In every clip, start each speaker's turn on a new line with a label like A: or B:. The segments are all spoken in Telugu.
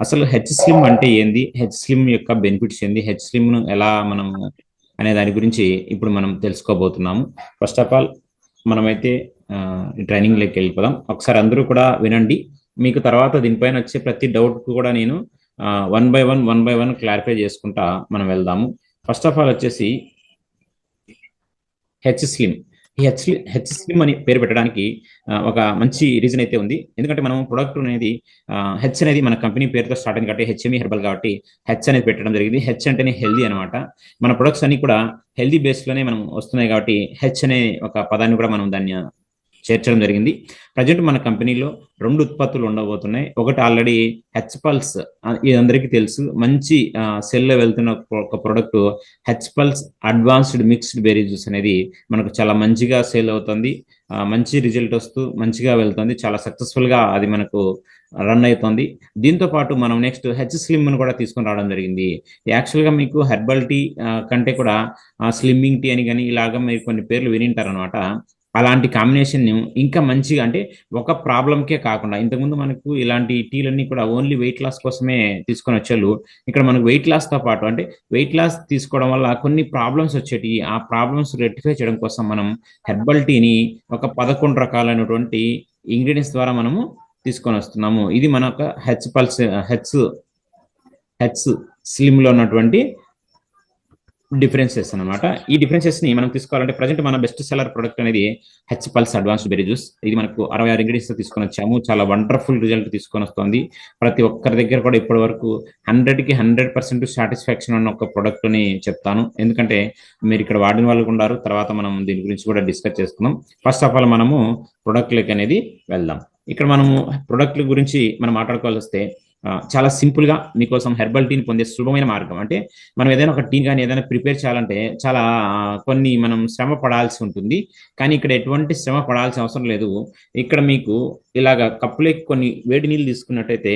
A: అసలు హెచ్ స్లిమ్ అంటే ఏంది? హెచ్ స్లిమ్ యొక్క బెనిఫిట్స్ ఏంది? హెచ్ స్లిమ్ను ఎలా మనం అనే దాని గురించి ఇప్పుడు మనం తెలుసుకోబోతున్నాము. ఫస్ట్ ఆఫ్ ఆల్ మనమైతే ట్రైనింగ్లోకి వెళ్ళిపోదాం. ఒకసారి అందరూ కూడా వినండి. మీకు తర్వాత దీనిపైన వచ్చే ప్రతి డౌట్ కూడా నేను one by one one by one clarify చేసుకుంటా మనం వెళ్దాము. ఫస్ట్ ఆఫ్ ఆల్ వచ్చేసి హెచ్ స్లిమ్ ఈ హెచ్ హెచ్ స్లిమ్ అని పేరు పెట్టడానికి ఆ, ఒక మంచి రీజన్ అయితే ఉంది. ఎందుకంటే మనం ప్రొడక్ట్ అనేది హెచ్ అనేది మన కంపెనీ పేరుతో స్టార్ట్ అయింది కాబట్టి హెచ్ఎంఈ హెర్బల్ కాబట్టి హెచ్ అనేది పెట్టడం జరిగింది. హెచ్ అంటేనే హెల్దీ అనమాట మన ప్రొడక్ట్స్ అన్ని కూడా హెల్దీ బేస్లోనే మనం వస్తున్నాయి కాబట్టి హెచ్ అనే ఒక పదాన్ని కూడా మనం దాన్ని చేర్చడం జరిగింది. ప్రజెంట్ మన కంపెనీలో రెండు ఉత్పత్తులు ఉండబోతున్నాయి. ఒకటి ఆల్రెడీ హెచ్ పల్స్ ఇది అందరికీ తెలుసు. మంచి సెల్లో వెళ్తున్న ఒక product H Pulse advanced mixed berry juice అనేది మనకు చాలా మంచిగా సేల్ అవుతుంది. మంచి రిజల్ట్ వస్తూ మంచిగా వెళ్తుంది. చాలా సక్సెస్ఫుల్గా అది మనకు రన్ అవుతుంది. దీంతో పాటు మనం నెక్స్ట్ హెచ్ స్లిమ్ను కూడా తీసుకొని రావడం జరిగింది. యాక్చువల్గా మీకు హెర్బల్ టీ కంటే కూడా స్లిమ్మింగ్ టీ అని కానీ ఇలాగా మీరు కొన్ని పేర్లు వినింటారు అనమాట అలాంటి కాంబినేషన్ ఇంకా మంచిగా అంటే ఒక ప్రాబ్లంకే కాకుండా ఇంతకుముందు మనకు ఇలాంటి టీలన్నీ కూడా ఓన్లీ వెయిట్ లాస్ కోసమే తీసుకొని వచ్చేళ్ళు ఇక్కడ మనకు వెయిట్ లాస్తో పాటు అంటే వెయిట్ లాస్ తీసుకోవడం వల్ల కొన్ని ప్రాబ్లమ్స్ వచ్చేటి ఆ ప్రాబ్లమ్స్ రెక్టిఫై చేయడం కోసం మనం హెర్బల్ టీని ఒక పదకొండు రకాలైనటువంటి ఇంగ్రీడియంట్స్ ద్వారా మనము తీసుకొని వస్తున్నాము. ఇది మన ఒక హెచ్ పల్స్ హెచ్ హెచ్ స్లిమ్లో ఉన్నటువంటి డిఫరెన్సెస్ అన్నమాట. ఈ డిఫరెన్సెస్ని మనం తీసుకోవాలంటే ప్రజెంట్ మన బెస్ట్ సెల్లర్ ప్రొడక్ట్ అనేది H Pulse advanced berry juice. ఇది మనకు అరవై ఆరు ఇంగ్రీడియంట్స్ తీసుకొని వచ్చాము. చాలా వండర్ఫుల్ రిజల్ట్ తీసుకొని వస్తుంది. ప్రతి ఒక్కరి దగ్గర కూడా ఇప్పటి వరకు హండ్రెడ్కి హండ్రెడ్ పర్సెంట్ సాటిస్ఫాక్షన్ ఉన్న ఒక ప్రొడక్ట్ని చెప్తాను. ఎందుకంటే మీరు ఇక్కడ వాడిన వాళ్ళు ఉన్నారు. తర్వాత మనం దీని గురించి కూడా డిస్కస్ చేసుకుందాం. ఫస్ట్ ఆఫ్ ఆల్ మనము ప్రొడక్ట్లకి అనేది వెళ్దాం. ఇక్కడ మనము ప్రొడక్ట్ల గురించి మనం మాట్లాడుకోవాల్సి వస్తే చాలా సింపుల్గా మీకోసం హెర్బల్ టీని పొందే సులభమైన మార్గం. అంటే మనం ఏదైనా ఒక టీ కానీ ఏదైనా ప్రిపేర్ చేయాలంటే చాలా కొన్ని మనం శ్రమ పడాల్సి ఉంటుంది. కానీ ఇక్కడ ఎటువంటి శ్రమ పడాల్సిన అవసరం లేదు. ఇక్కడ మీకు ఇలాగ కప్పులోకి కొన్ని వేడి నీళ్ళు తీసుకున్నట్టయితే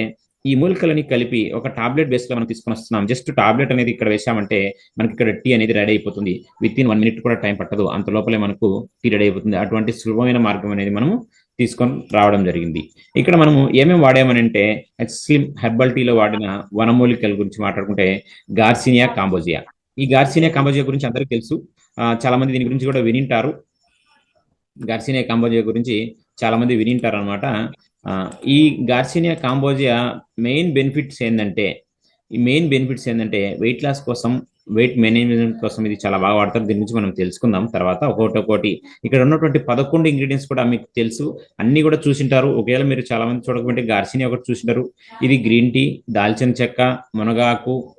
A: ఈ మూలికలని కలిపి ఒక టాబ్లెట్ బేస్లో మనం తీసుకొని వస్తున్నాం. జస్ట్ టాబ్లెట్ అనేది ఇక్కడ వేసామంటే మనకి ఇక్కడ టీ అనేది రెడీ అయిపోతుంది. విత్ ఇన్ వన్ మినిట్ కూడా టైం పట్టదు. అంత లోపలే మనకు టీ రెడీ అయిపోతుంది. అటువంటి సులభమైన మార్గం అనేది మనము తీసుకొని రావడం జరిగింది. ఇక్కడ మనము ఏమేమి వాడామని అంటే హెర్బల్ టీలో వాడిన వనమూలికల గురించి మాట్లాడుకుంటే గార్సినియా కాంబోజియా. ఈ గార్సినియా కాంబోజియా గురించి అందరికీ తెలుసు. ఆ, చాలా మంది దీని గురించి కూడా వినింటారు. గార్సినియా కాంబోజియా గురించి చాలా మంది వినింటారు అనమాట ఈ గార్సినియా కాంబోజియా మెయిన్ బెనిఫిట్స్ ఏంటంటే ఈ మెయిన్ బెనిఫిట్స్ ఏంటంటే వెయిట్ లాస్ కోసం వెయిట్ మేనేజ్మెంట్ కోసం ఇది చాలా బాగా వాడతారు. దీని గురించి మనం తెలుసుకుందాం. తర్వాత ఒకటి ఒకటి ఇక్కడ ఉన్నటువంటి పదకొండు ఇంగ్రీడియంట్స్ కూడా మీకు తెలుసు. అన్ని కూడా చూసింటారు. ఒకవేళ మీరు చాలా మంది చూడకపోతే గార్సిని ఒకటి చూసింటారు. ఇది గ్రీన్ టీ దాల్చిన చెక్క మునగాకు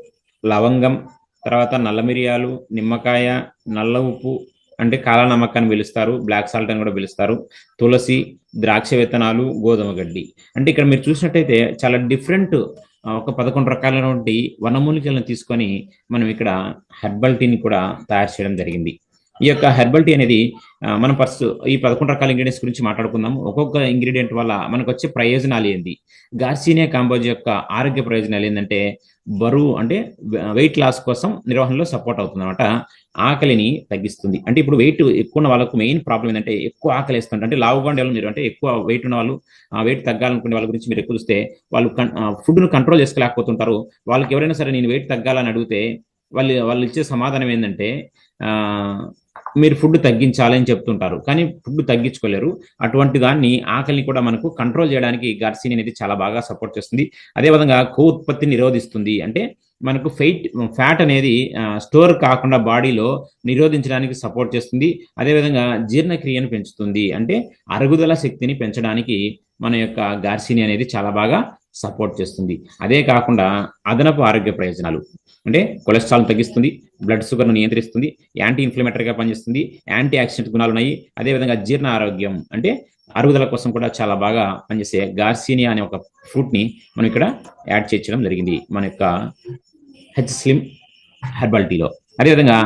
A: లవంగం తర్వాత నల్ల మిరియాలు నిమ్మకాయ నల్ల ఉప్పు అంటే కాలా నమ్మకాన్ని అని పిలుస్తారు. బ్లాక్ సాల్ట్ అని కూడా పిలుస్తారు. తులసి ద్రాక్ష విత్తనాలు గోధుమ గడ్డి. అంటే ఇక్కడ మీరు చూసినట్టయితే చాలా డిఫరెంట్ ఒక పదకొండు రకాలైనటువంటి వనమూలికలను తీసుకొని మనం ఇక్కడ హెర్బల్ టీని కూడా తయారు చేయడం జరిగింది. ఈ యొక్క హెర్బల్ టీ అనేది మనం ఫస్ట్ ఈ పదకొండు రకాల ఇంగ్రీడియంట్స్ గురించి మాట్లాడుకుందాం ఒక్కొక్క ఇంగ్రీడియంట్ వల్ల మనకు వచ్చే ప్రయోజనాలు ఏంది గార్సినియా కాంబోజ్ యొక్క ఆరోగ్య ప్రయోజనాలు ఏంటంటే బరువు అంటే వెయిట్ లాస్ కోసం నిర్వహణలో సపోర్ట్ అవుతుంది అనమాట ఆకలిని తగ్గిస్తుంది. అంటే ఇప్పుడు వెయిట్ ఎక్కువ ఉన్న వాళ్ళకు మెయిన్ ప్రాబ్లం ఏంటంటే ఎక్కువ ఆకలి వేస్తుంది అంటే లావుగా ఉండే వాళ్ళు మీరు అంటే ఎక్కువ వెయిట్ ఉన్న వాళ్ళు ఆ వెయిట్ తగ్గాలనుకునే వాళ్ళ గురించి మీరు ఎక్కువ చూస్తే వాళ్ళు ఫుడ్ను కంట్రోల్ చేసుకోలేకపోతుంటారు. వాళ్ళకి ఎవరైనా సరే నేను వెయిట్ తగ్గాలని అడిగితే వాళ్ళు వాళ్ళు ఇచ్చే సమాధానం ఏంటంటే ఆ మీరు ఫుడ్ తగ్గించాలని చెప్తుంటారు. కానీ ఫుడ్ తగ్గించుకోలేరు. అటువంటి దాన్ని ఆకలిని కూడా మనకు కంట్రోల్ చేయడానికి గార్సిన్ అనేది చాలా బాగా సపోర్ట్ చేస్తుంది. అదేవిధంగా కో ఉత్పత్తిని నిరోధిస్తుంది. అంటే మనకు ఫెయిట్ ఫ్యాట్ అనేది స్టోర్ కాకుండా బాడీలో నిరోధించడానికి సపోర్ట్ చేస్తుంది. అదేవిధంగా జీర్ణక్రియను పెంచుతుంది. అంటే అరుగుదల శక్తిని పెంచడానికి మన యొక్క గార్సిని అనేది చాలా బాగా సపోర్ట్ చేస్తుంది. అదే కాకుండా అదనపు ఆరోగ్య ప్రయోజనాలు. అంటే కొలెస్ట్రాల్ తగ్గిస్తుంది బ్లడ్ షుగర్ను నియంత్రిస్తుంది యాంటీ ఇన్ఫ్లమేటరీగా పనిచేస్తుంది యాంటీ ఆక్సిడెంట్ గుణాలు ఉన్నాయి. అదేవిధంగా జీర్ణ ఆరోగ్యం అంటే అరుగుదల కోసం కూడా చాలా బాగా పనిచేసే గార్సినియా అనే ఒక ఫ్రూట్ని మనం ఇక్కడ యాడ్ చేర్చడం జరిగింది మన యొక్క హెచ్ స్లిమ్ హెర్బల్ టీలో అదేవిధంగా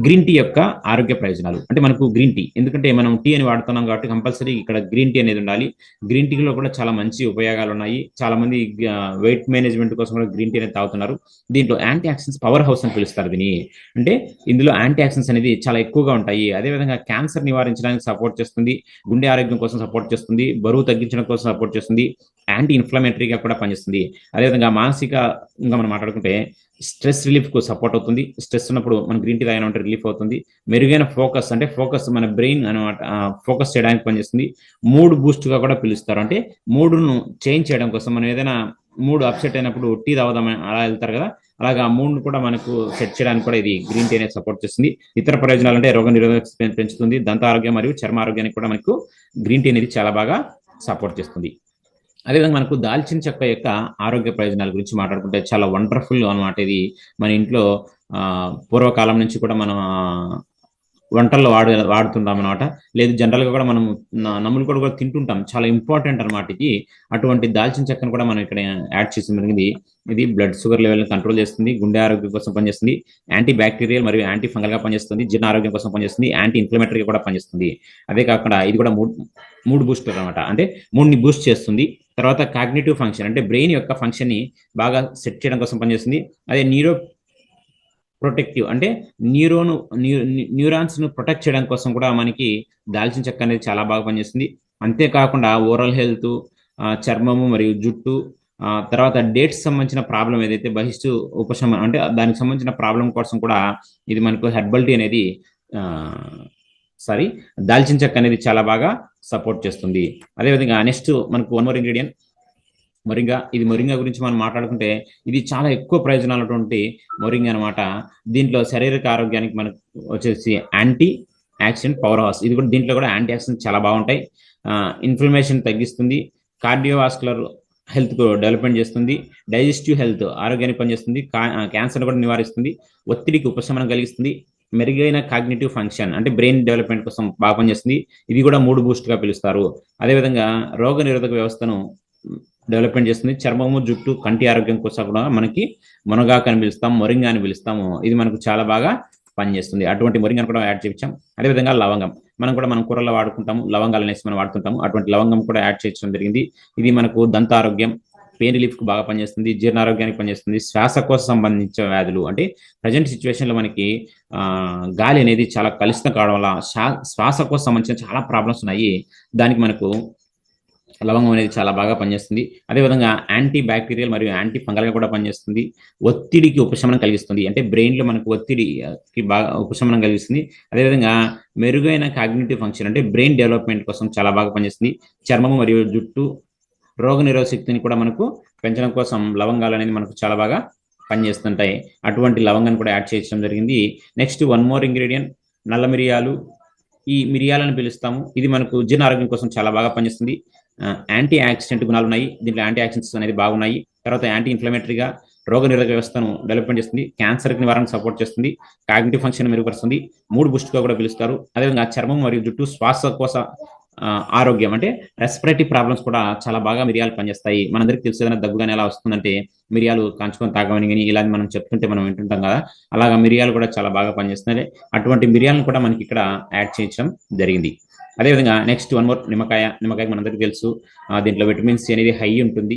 A: గ్రీన్ టీ యొక్క ఆరోగ్య ప్రయోజనాలు. అంటే మనకు గ్రీన్ టీ. ఎందుకంటే మనం టీ అని వాడుతున్నాం కాబట్టి కంపల్సరీ ఇక్కడ గ్రీన్ టీ అనేది ఉండాలి. గ్రీన్ టీలో కూడా చాలా మంచి ఉపయోగాలు ఉన్నాయి. చాలా మంది వెయిట్ మేనేజ్మెంట్ కోసం కూడా గ్రీన్ టీ అనేది తాగుతున్నారు. దీంట్లో యాంటీ ఆక్సిడెంట్స్ పవర్ హౌస్ అని పిలుస్తారు దీని అంటే ఇందులో యాంటీ ఆక్సిడెంట్స్ అనేది చాలా ఎక్కువగా ఉంటాయి. అదేవిధంగా క్యాన్సర్ నివారించడానికి సపోర్ట్ చేస్తుంది. గుండె ఆరోగ్యం కోసం సపోర్ట్ చేస్తుంది. బరువు తగ్గించడం కోసం సపోర్ట్ చేస్తుంది. యాంటీ ఇన్ఫ్లమేటరీగా కూడా పనిచేస్తుంది. అదేవిధంగా మానసికంగా మనం మాట్లాడుకుంటే స్ట్రెస్ రిలీఫ్కు సపోర్ట్ అవుతుంది. స్ట్రెస్ ఉన్నప్పుడు మనం గ్రీన్ టీ తాగిన రిలీఫ్ అవుతుంది. మెరుగైన ఫోకస్ అంటే ఫోకస్ మన బ్రెయిన్ అనమాట ఫోకస్ చేయడానికి పనిచేస్తుంది. మూడ్ బూస్ట్గా కూడా పిలుస్తారు. అంటే మూడును చేంజ్ చేయడం కోసం మనం ఏదైనా మూడు అప్సెట్ అయినప్పుడు టీ తాగుదామని అలా వెళ్తారు కదా. అలాగా మూడ్ కూడా మనకు సెట్ చేయడానికి కూడా ఇది గ్రీన్ టీ అనేది సపోర్ట్ చేస్తుంది. ఇతర ప్రయోజనాలు అంటే రోగ నిరోధక పెంచుతుంది. దంత ఆరోగ్యం మరియు చర్మ ఆరోగ్యానికి కూడా మనకు గ్రీన్ టీ అనేది చాలా బాగా సపోర్ట్ చేస్తుంది. అదేవిధంగా మనకు దాల్చిన చెక్క యొక్క ఆరోగ్య ప్రయోజనాల గురించి మాట్లాడుకుంటే చాలా వండర్ఫుల్ అనమాట ఇది. మన ఇంట్లో పూర్వకాలం నుంచి కూడా మనం వంటల్లో వాడు వాడుతుంటాం అనమాట లేదు జనరల్గా కూడా మనం నమ్ములు కూడా కూడా తింటుంటాం. చాలా ఇంపార్టెంట్ అనమాట ఇది. అటువంటి దాల్చిన చెక్కను కూడా మనం ఇక్కడ యాడ్ చేసిన జరిగింది. ఇది బ్లడ్ షుగర్ లెవెల్ని కంట్రోల్ చేస్తుంది గుండె ఆరోగ్యం కోసం పనిచేస్తుంది యాంటీ బ్యాక్టీరియల్ మరియు యాంటీ ఫంగల్గా పనిచేస్తుంది జీర్ణ ఆరోగ్యం కోసం పనిచేస్తుంది యాంటీ ఇన్ఫ్లమేటరీగా కూడా పనిచేస్తుంది. అదే కాకుండా ఇది కూడా మూడు మూడు బూస్టర్ అనమాట అంటే మూడుని బూస్ట్ చేస్తుంది. తర్వాత కాగ్నేటివ్ ఫంక్షన్ అంటే బ్రెయిన్ యొక్క ఫంక్షన్ని బాగా సెట్ చేయడం కోసం పనిచేస్తుంది. అదే న్యూరో ప్రొటెక్టివ్ అంటే న్యూరోను న్యూరాన్స్ను ప్రొటెక్ట్ చేయడం కోసం కూడా మనకి దాల్చిన చెక్క అనేది చాలా బాగా పనిచేస్తుంది. అంతేకాకుండా ఓరల్ హెల్త్ చర్మము మరియు జుట్టు తర్వాత డేట్స్ సంబంధించిన ప్రాబ్లం ఏదైతే బహిష్టు ఉపశమనం అంటే దానికి సంబంధించిన ప్రాబ్లం కోసం కూడా ఇది మనకు హెర్బల్ టీ అనేది సారీ దాల్చిన చెక్క అనేది చాలా బాగా సపోర్ట్ చేస్తుంది. అదేవిధంగా నెక్స్ట్ మనకు వన్ మోర్ ఇంగ్రీడియంట్ మొరింగా ఇది మొరింగా గురించి మనం మాట్లాడుకుంటే ఇది చాలా ఎక్కువ ప్రయోజనాలు ఉన్నటువంటి మొరింగా అనమాట దీంట్లో శారీరక ఆరోగ్యానికి మనకు వచ్చేసి యాంటీ యాక్సిడెంట్ పవర్ హౌస్ ఇది కూడా దీంట్లో కూడా యాంటీ యాక్సిడెంట్ చాలా బాగుంటాయి. ఇన్ఫ్లమేషన్ తగ్గిస్తుంది. కార్డియోవాస్కులర్ హెల్త్ డెవలప్మెంట్ చేస్తుంది. డైజెస్టివ్ హెల్త్ ఆరోగ్యానికి పనిచేస్తుంది. క్యాన్సర్ కూడా నివారిస్తుంది. ఒత్తిడికి ఉపశమనం కలిగిస్తుంది. మెరుగైన కాగ్నేటివ్ ఫంక్షన్ అంటే బ్రెయిన్ డెవలప్మెంట్ కోసం బాగా పనిచేస్తుంది. ఇది కూడా మూడు బూస్ట్గా పిలుస్తారు. అదేవిధంగా రోగ నిరోధక వ్యవస్థను డెవలప్మెంట్ చేస్తుంది. చర్మము జుట్టు కంటి ఆరోగ్యం కోసం కూడా మనకి మునగాకు అని పిలుస్తాం మొరింగా అని పిలుస్తాము. ఇది మనకు చాలా బాగా పనిచేస్తుంది. అటువంటి మొరింగాను కూడా యాడ్ చేయించాం. అదేవిధంగా లవంగం. మనం కూడా మనం కూరల్లో వాడుకుంటాము. లవంగాలు అనేసి మనం వాడుతుంటాము. అటువంటి లవంగం కూడా యాడ్ చేయించడం జరిగింది. ఇది మనకు దంత ఆరోగ్యం పెయిన్ రిలీఫ్ బాగా పనిచేస్తుంది జీర్ణారోగ్యానికి పనిచేస్తుంది శ్వాసకోశ సంబంధించిన వ్యాధులు. అంటే ప్రజెంట్ సిచ్యువేషన్లో మనకి గాలి అనేది చాలా కలుషితం కావడం వల్ల శ్వాసకోశ సంబంధించిన చాలా ప్రాబ్లమ్స్ ఉన్నాయి. దానికి మనకు లవంగం అనేది చాలా బాగా పనిచేస్తుంది. అదేవిధంగా యాంటీ బ్యాక్టీరియల్ మరియు యాంటీ ఫంగల్గా కూడా పనిచేస్తుంది. ఒత్తిడికి ఉపశమనం కలిగిస్తుంది. అంటే బ్రెయిన్లో మనకు ఒత్తిడికి బాగా ఉపశమనం కలిగిస్తుంది. అదేవిధంగా మెరుగైన కాగ్నేటివ్ ఫంక్షన్ అంటే బ్రెయిన్ డెవలప్మెంట్ కోసం చాలా బాగా పనిచేస్తుంది. చర్మము మరియు జుట్టు రోగ నిరోధ శక్తిని కూడా మనకు పెంచడం కోసం లవంగాలు అనేది మనకు చాలా బాగా పనిచేస్తుంటాయి. అటువంటి లవంగాన్ని కూడా యాడ్ చేయడం జరిగింది. నెక్స్ట్ వన్ మోర్ ఇంగ్రీడియంట్ నల్ల మిరియాలు. ఈ మిరియాలను పిలుస్తాము. ఇది మనకు జీర్ణ ఆరోగ్యం కోసం చాలా బాగా పనిచేస్తుంది. యాంటీ యాక్సిడెంట్ గుణాలు ఉన్నాయి. దీంట్లో యాంటీ యాక్సిడెంట్స్ అనేది బాగున్నాయి. తర్వాత యాంటీ ఇన్ఫ్లమేటరీగా రోగ నిరోధక వ్యవస్థను డెవలప్మెంట్ చేస్తుంది. క్యాన్సర్ నివారణ సపోర్ట్ చేస్తుంది. కాగ్నిటివ్ ఫంక్షన్ మెరుగుపరుస్తుంది. మూడు బూస్ట్గా కూడా పిలుస్తారు. అదేవిధంగా చర్మం మరియు జుట్టు శ్వాసకోశ ఆరోగ్యం. అంటే రెస్పిరేటరీ ప్రాబ్లమ్స్ కూడా చాలా బాగా మిరియాలు పనిచేస్తాయి. మనందరికి తెలుసు ఏదైనా దగ్గుగానే ఎలా వస్తుందంటే మిరియాలు కాంచుకొని తాగమని కానీ ఇలా మనం చెప్తుంటే మనం వింటుంటాం కదా. అలాగా మిరియాలు కూడా చాలా బాగా పనిచేస్తున్నాయి. అటువంటి మిరియాలను కూడా మనకి ఇక్కడ యాడ్ చేయించడం జరిగింది. అదేవిధంగా నెక్స్ట్ వన్ మోర్ నిమ్మకాయ. నిమ్మకాయ మనందరికీ తెలుసు. దీంట్లో విటమిన్ సి అనేది హై ఉంటుంది.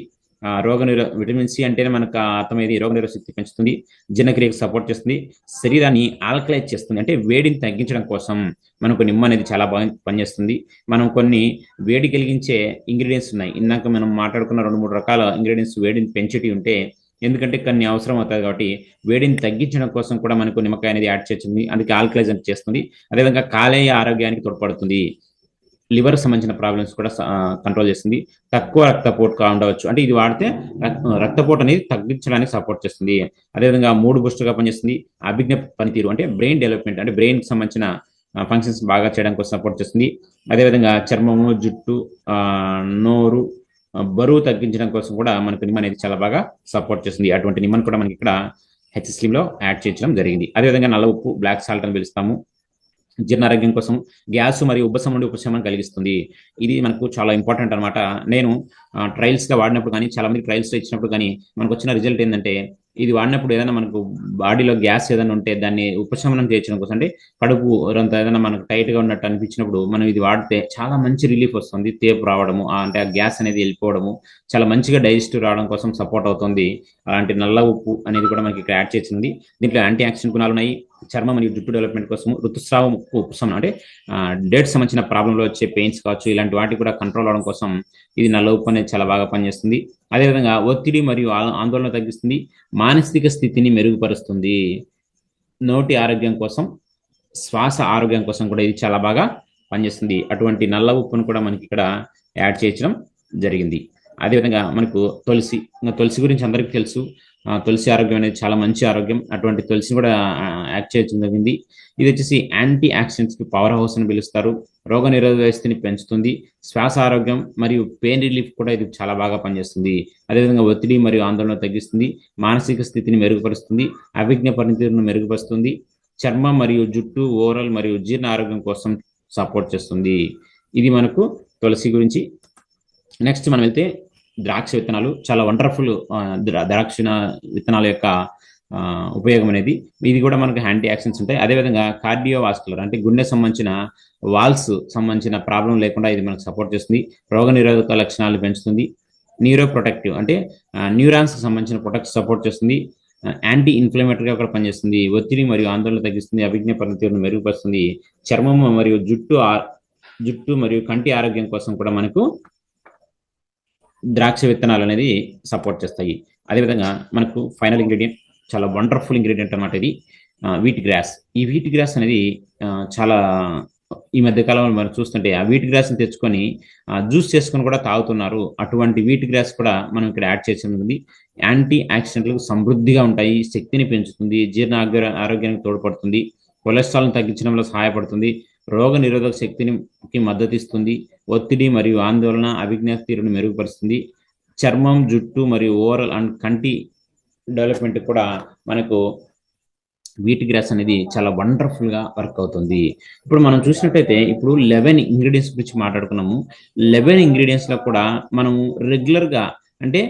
A: రోగ నిరో విటమిన్ సి అంటేనే మనకు అర్థమైంది రోగ నిరోధక శక్తి పెంచుతుంది జీర్ణక్రియకు సపోర్ట్ చేస్తుంది శరీరాన్ని ఆల్కలైజ్ చేస్తుంది అంటే వేడిని తగ్గించడం కోసం మనకు నిమ్మ అనేది చాలా బాగా పనిచేస్తుంది. మనం కొన్ని వేడి కలిగించే ఇంగ్రీడియంట్స్ ఉన్నాయి. ఇందాక మనం మాట్లాడుకున్న రెండు మూడు రకాల ఇంగ్రీడియంట్స్ వేడిని పెంచేటి ఉంటే ఎందుకంటే కొన్ని అవసరం అవుతుంది కాబట్టి వేడిని తగ్గించడం కోసం కూడా మనకు నిమ్మకాయ అనేది యాడ్ చేస్తుంది అందుకే ఆల్కలైజ్ చేస్తుంది. అదేవిధంగా కాలేయ ఆరోగ్యానికి తోడ్పడుతుంది. లివర్ సంబంధించిన ప్రాబ్లమ్స్ కూడా కంట్రోల్ చేస్తుంది. తక్కువ రక్తపోటుగా ఉండవచ్చు. అంటే ఇది వాడితే రక్తపోటు అనేది తగ్గించడానికి సపోర్ట్ చేస్తుంది. అదేవిధంగా మూడు బూస్టర్గా పనిచేస్తుంది. అభిజ్ఞ పనితీరు అంటే బ్రెయిన్ డెవలప్మెంట్ అంటే బ్రెయిన్ సంబంధించిన ఫంక్షన్స్ బాగా చేయడానికి కోసం సపోర్ట్ చేస్తుంది. అదేవిధంగా చర్మము జుట్టు నోరు బరువు తగ్గించడం కోసం కూడా మనకు నిమ్మ అనేది చాలా బాగా సపోర్ట్ చేస్తుంది. అటువంటి నిమ్మను కూడా మనకి ఇక్కడ హెచ్ స్లీమ్లో యాడ్ చేయించడం జరిగింది. అదేవిధంగా నల్ల ఉప్పు బ్లాక్ సాల్ట్ అని పిలుస్తాము. జీర్ణారోగ్యం కోసం గ్యాస్ మరియు ఉపశమనం నుండి ఉపశమనం కలిగిస్తుంది. ఇది మనకు చాలా ఇంపార్టెంట్ అనమాట నేను ట్రయల్స్గా వాడినప్పుడు కానీ చాలా మంది ట్రయల్స్ ఇచ్చినప్పుడు కానీ మనకు వచ్చిన రిజల్ట్ ఏంటంటే ఇది వాడినప్పుడు ఏదైనా మనకు బాడీలో గ్యాస్ ఏదైనా ఉంటే దాన్ని ఉపశమనం చేయడం కోసం అంటే కడుపు ఏదైనా మనకు టైట్గా ఉన్నట్టు అనిపించినప్పుడు మనం ఇది వాడితే చాలా మంచి రిలీఫ్ వస్తుంది. తేపు రావడము అంటే ఆ గ్యాస్ అనేది వెళ్ళిపోవడము చాలా మంచిగా డైజెస్టివ్ రావడం కోసం సపోర్ట్ అవుతుంది. అలాంటి నల్ల ఉప్పు అనేది కూడా మనకి ఇక్కడ యాడ్ చేసింది. దీంట్లో యాంటీ ఆక్సిడెంట్ గుణాలు ఉన్నాయి. చర్మం మరియు జుట్టు డెవలప్మెంట్ కోసం ఋతుస్రావం ఉపశమనం అంటే డేట్ సంబంధించిన ప్రాబ్లంలో వచ్చే పెయిన్స్ కావచ్చు ఇలాంటి వాటి కూడా కంట్రోల్ అవడం కోసం ఇది నల్ల ఉప్పు అనేది చాలా బాగా పనిచేస్తుంది. అదేవిధంగా ఒత్తిడి మరియు ఆందోళన తగ్గిస్తుంది మానసిక స్థితిని మెరుగుపరుస్తుంది. నోటి ఆరోగ్యం కోసం శ్వాస ఆరోగ్యం కోసం కూడా ఇది చాలా బాగా పనిచేస్తుంది. అటువంటి నల్ల ఉప్పును కూడా మనకి ఇక్కడ యాడ్ చేయించడం జరిగింది. అదేవిధంగా మనకు తులసి ఇంకా తులసి గురించి అందరికీ తెలుసు. తులసి ఆరోగ్యం అనేది చాలా మంచి ఆరోగ్యం. అటువంటి తులసిని కూడా యాక్ట్ చేయడం జరిగింది. ఇది వచ్చేసి యాంటీ ఆక్సిడెంట్స్కి పవర్ హౌస్ అని పిలుస్తారు. రోగ నిరోధక వ్యవస్థని పెంచుతుంది. శ్వాస ఆరోగ్యం మరియు పెయిన్ రిలీఫ్ కూడా ఇది చాలా బాగా పనిచేస్తుంది. అదేవిధంగా ఒత్తిడి మరియు ఆందోళన తగ్గిస్తుంది. మానసిక స్థితిని మెరుగుపరుస్తుంది. అభిజ్ఞ పనితీరును మెరుగుపరుస్తుంది. చర్మం మరియు జుట్టు ఓరల్ మరియు జీర్ణ ఆరోగ్యం కోసం సపోర్ట్ చేస్తుంది. ఇది మనకు తులసి గురించి. నెక్స్ట్ మనం వెళ్తే ద్రాక్ష విత్తనాలు చాలా వండర్ఫుల్ ద్రాక్ష విత్తనాల యొక్క ఉపయోగం అనేది. ఇది కూడా మనకు యాంటీ యాక్సిడెంట్స్ ఉంటాయి. అదేవిధంగా కార్డియోవాస్కులర్ అంటే గుండె సంబంధించిన వాల్స్ సంబంధించిన ప్రాబ్లం లేకుండా ఇది మనకు సపోర్ట్ చేస్తుంది. రోగ నిరోధక లక్షణాలు పెంచుతుంది. న్యూరో ప్రొటెక్టివ్ అంటే న్యూరాన్స్ సంబంధించిన ప్రొటెక్ట్ సపోర్ట్ చేస్తుంది. యాంటీ ఇన్ఫ్లమేటరీగా కూడా పనిచేస్తుంది. ఒత్తిడి మరియు ఆందోళన తగ్గిస్తుంది. అభిజ్ఞ పనితీరును మెరుగుపరుస్తుంది. చర్మం మరియు జుట్టు జుట్టు మరియు కంటి ఆరోగ్యం కోసం కూడా మనకు ద్రాక్ష విత్తనాలు అనేది సపోర్ట్ చేస్తాయి. అదేవిధంగా మనకు ఫైనల్ ఇంగ్రీడియంట్ చాలా వండర్ఫుల్ ఇంగ్రీడియంట్ అన్నమాట ఇది. వీట్ గ్రాస్ ఈ వీట్ గ్రాస్ అనేది చాలా ఈ మధ్య కాలంలో మనం చూస్తుంటే ఆ వీట్ గ్రాస్ని తెచ్చుకొని జ్యూస్ చేసుకొని కూడా తాగుతున్నారు. అటువంటి వీట్ గ్రాస్ కూడా మనం ఇక్కడ యాడ్ చేసి ఉంటుంది యాంటీ ఆక్సిడెంట్లకు సమృద్ధిగా ఉంటాయి శక్తిని పెంచుతుంది జీర్ణ ఆరోగ్యానికి తోడ్పడుతుంది కొలెస్ట్రాల్ని తగ్గించడంలో సహాయపడుతుంది రోగ నిరోధక శక్తిని మద్దతిస్తుంది. ఒత్తిడి మరియు ఆందోళన అభిజ్ఞా తీరును మెరుగుపరుస్తుంది. చర్మం జుట్టు మరియు ఓవరాల్ అండ్ కంటి డెవలప్మెంట్ కూడా మనకు వీట్ గ్రాస్ అనేది చాలా వండర్ఫుల్గా వర్క్ అవుతుంది. ఇప్పుడు మనం చూసినట్టయితే ఇప్పుడు లెవెన్ ఇంగ్రీడియంట్స్ గురించి మాట్లాడుకున్నాము. లెవెన్ ఇంగ్రీడియంట్స్లో కూడా మనము రెగ్యులర్గా అంటే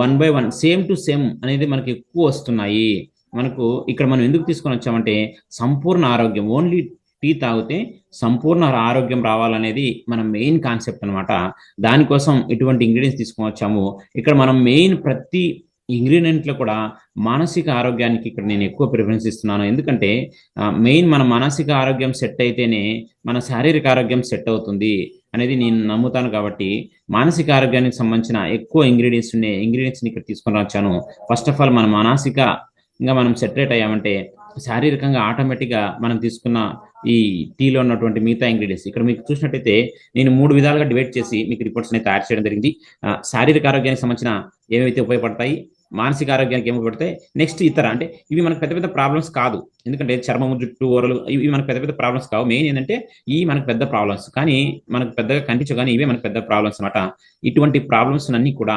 A: one by one same to same అనేది మనకి ఎక్కువ వస్తున్నాయి. మనకు ఇక్కడ మనం ఎందుకు తీసుకొని వచ్చామంటే సంపూర్ణ ఆరోగ్యం ఓన్లీ టీ తాగితే సంపూర్ణ ఆరోగ్యం రావాలనేది మన మెయిన్ కాన్సెప్ట్ అన్నమాట. దానికోసం ఇటువంటి ఇంగ్రీడియంట్స్ తీసుకొని వచ్చాము. ఇక్కడ మనం మెయిన్ ప్రతి ఇంగ్రీడియంట్లో కూడా మానసిక ఆరోగ్యానికి ఇక్కడ నేను ఎక్కువ ప్రిఫరెన్స్ ఇస్తున్నాను. ఎందుకంటే మెయిన్ మన మానసిక ఆరోగ్యం సెట్ అయితేనే మన శారీరక ఆరోగ్యం సెట్ అవుతుంది అనేది నేను నమ్ముతాను కాబట్టి మానసిక ఆరోగ్యానికి సంబంధించిన ఎక్కువ ఇంగ్రీడియంట్స్ ఉండే ఇంగ్రీడియంట్స్ని ఇక్కడ తీసుకొని వచ్చాను. ఫస్ట్ ఆఫ్ ఆల్ మన మానసిక ఇంకా మనం సెటరేట్ అయ్యామంటే శారీరకంగా ఆటోమేటిక్గా మనం తీసుకున్న ఈ టీలో ఉన్నటువంటి మిగతా ఇంగ్రీడియంట్స్ ఇక్కడ మీకు చూసినట్టయితే నేను మూడు విధాలుగా డివైడ్ చేసి మీకు రిపోర్ట్స్ని తయారు చేయడం జరిగింది. శారీరక ఆరోగ్యానికి సంబంధించిన ఏమైతే ఉపయోగపడతాయి మానసిక ఆరోగ్యానికి ఏమి ఉపయోగపడతాయి నెక్స్ట్ ఇతర అంటే ఇవి మనకు పెద్ద పెద్ద ప్రాబ్లమ్స్ కాదు. ఎందుకంటే చర్మము జుట్టు ఓరలు ఇవి మనకు పెద్ద పెద్ద ప్రాబ్లమ్స్ కావు. మెయిన్ ఏంటంటే ఈ మనకు పెద్ద ప్రాబ్లమ్స్ కానీ మనకు పెద్దగా కనిపించవు కానీ ఇవే మనకు పెద్ద ప్రాబ్లమ్స్ అన్నమాట. ఇటువంటి ప్రాబ్లమ్స్ అన్ని కూడా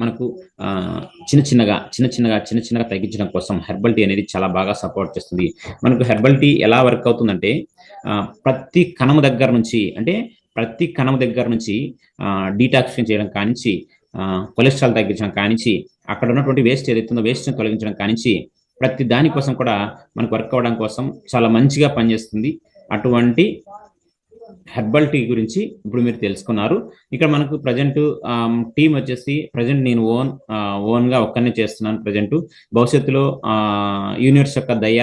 A: మనకు ఆ, చిన్న చిన్నగా చిన్న చిన్నగా చిన్న చిన్నగా తగ్గించడం కోసం హెర్బల్ టీ అనేది చాలా బాగా సపోర్ట్ చేస్తుంది. మనకు హెర్బల్ టీ ఎలా వర్క్ అవుతుందంటే ప్రతి కణము దగ్గర నుంచి అంటే ప్రతి కణము దగ్గర నుంచి డీటాక్సిఫికేషన్ చేయడం కానించి కొలెస్ట్రాల్ తగ్గించడం కానించి అక్కడ ఉన్నటువంటి వేస్ట్ ఏదైతుందో వేస్ట్ని తొలగించడం కానించి ప్రతి దానికోసం కూడా మనకు వర్క్ అవ్వడం కోసం చాలా మంచిగా పనిచేస్తుంది. అటువంటి హెర్బల్ టీ గురించి ఇప్పుడు మీరు తెలుసుకున్నారు. ఇక్కడ మనకు ప్రజెంట్ టీం వచ్చేసి ప్రజెంట్ నేను ఓన్ ఓన్గా ఒక్కనే చేస్తున్నాను ప్రజెంట్ భవిష్యత్తులో యూనివర్స్ యొక్క దయ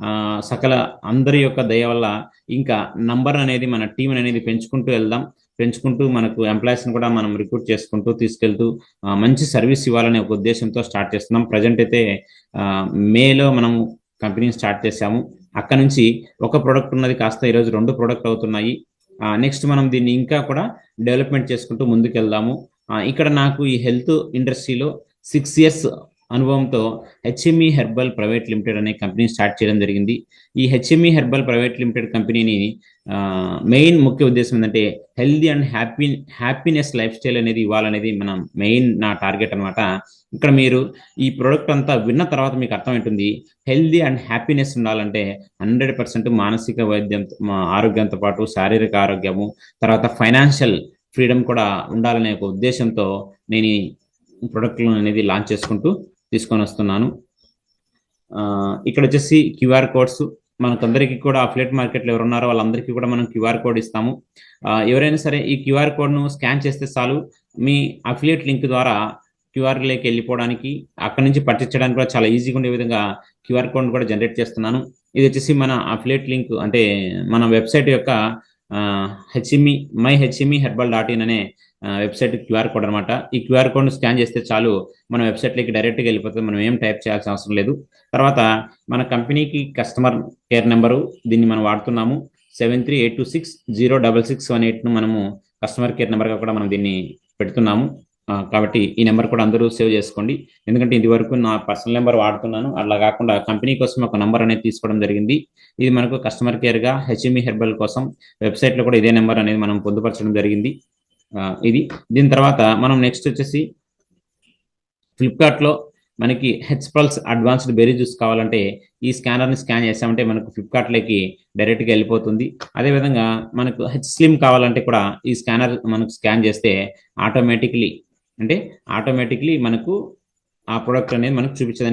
A: ఆ, సకల అందరి యొక్క దయ వల్ల ఇంకా నంబర్ అనేది మన టీం అనేది పెంచుకుంటూ వెళ్దాం. పెంచుకుంటూ మనకు ఎంప్లాయీస్ని కూడా మనం రిక్రూట్ చేసుకుంటూ తీసుకెళ్తూ మంచి సర్వీస్ ఇవ్వాలనే ఒక ఉద్దేశంతో స్టార్ట్ చేస్తున్నాం. ప్రజెంట్ అయితే మేలో మనం కంపెనీని స్టార్ట్ చేశాము. అక్కడ నుంచి ఒక ప్రోడక్ట్ ఉన్నది కాస్త ఈరోజు రెండు ప్రోడక్ట్ అవుతున్నాయి. నెక్స్ట్ మనం దీన్ని ఇంకా కూడా డెవలప్మెంట్ చేసుకుంటూ ముందుకు వెళ్దాము ఇక్కడ నాకు ఈ హెల్త్ ఇండస్ట్రీలో సిక్స్ ఇయర్స్ అనుభవంతో H M E herbal private limited అనే కంపెనీ స్టార్ట్ చేయడం జరిగింది. ఈ H M E herbal private limited కంపెనీని మెయిన్ ముఖ్య ఉద్దేశం ఏంటంటే healthy and happy happiness lifestyle అనేది ఇవ్వాలనేది మనం మెయిన్ నా టార్గెట్ అన్నమాట. ఇక్కడ మీరు ఈ ప్రోడక్ట్ అంతా విన్న తర్వాత మీకు అర్థమవుతుంది హెల్దీ అండ్ హ్యాపీనెస్ ఉండాలంటే హండ్రెడ్ పర్సెంట్ మానసిక వైద్యం ఆరోగ్యంతో పాటు శారీరక ఆరోగ్యము తర్వాత ఫైనాన్షియల్ ఫ్రీడమ్ కూడా ఉండాలనే ఒక ఉద్దేశంతో నేను ఈ ప్రొడక్ట్లను అనేది లాంచ్ చేసుకుంటూ తీసుకొని వస్తున్నాను ఇక్కడ వచ్చేసి క్యూఆర్ కోడ్స్ మనకందరికీ కూడా అఫిలేట్ మార్కెట్లో ఎవరు ఉన్నారో వాళ్ళందరికీ కూడా మనం క్యూఆర్ కోడ్ ఇస్తాము. ఎవరైనా సరే ఈ క్యూఆర్ కోడ్ను స్కాన్ చేస్తే చాలు మీ అఫిలియేట్ లింక్ ద్వారా క్యూఆర్లోకి వెళ్ళిపోవడానికి అక్కడ నుంచి పట్టించడానికి కూడా చాలా ఈజీగా ఉండే విధంగా క్యూఆర్ కోడ్ కూడా జనరేట్ చేస్తున్నాను. ఇది వచ్చేసి మన అఫిలియేట్ లింక్ అంటే మన వెబ్సైట్ యొక్క H M E my H M E herbal dot in అనే వెబ్సైట్ క్యూఆర్ కోడ్ అనమాట ఈ క్యూఆర్ కోడ్ను స్కాన్ చేస్తే చాలు మన వెబ్సైట్లోకి డైరెక్ట్గా వెళ్ళిపోతుంది మనం ఏం టైప్ చేయాల్సిన అవసరం లేదు. తర్వాత మన కంపెనీకి కస్టమర్ కేర్ నెంబరు దీన్ని మనం వాడుతున్నాము. Seven three eight two six zero double six one ఎయిట్ను మనము కస్టమర్ కేర్ నెంబర్గా కూడా మనం దీన్ని పెడుతున్నాము. కాబట్టి ఈ నెంబర్ కూడా అందరూ సేవ్ చేసుకోండి. ఎందుకంటే ఇది వరకు నా పర్సనల్ నెంబర్ వాడుతున్నాను. అలా కాకుండా కంపెనీ కోసం ఒక నెంబర్ అనేది తీసుకోవడం జరిగింది. ఇది మనకు కస్టమర్ కేర్గా హెచ్ఎంఈ హెర్బల్ కోసం వెబ్సైట్లో కూడా ఇదే నెంబర్ అనేది మనం పొందుపరచడం జరిగింది. ఇది. దీని తర్వాత మనం నెక్స్ట్ వచ్చేసి ఫ్లిప్కార్ట్లో మనకి H Pulse advanced berry juice కావాలంటే ఈ స్కానర్ని స్కాన్ చేసామంటే మనకు ఫ్లిప్కార్ట్లోకి డైరెక్ట్గా వెళ్ళిపోతుంది. అదేవిధంగా మనకు హెచ్ స్లిమ్ కావాలంటే కూడా ఈ స్కానర్ మనకు స్కాన్ చేస్తే ఆటోమేటిక్లీ అంటే ఆటోమేటిక్లీ మనకు ఆ ప్రోడక్ట్ అనేది మనకు చూపించదని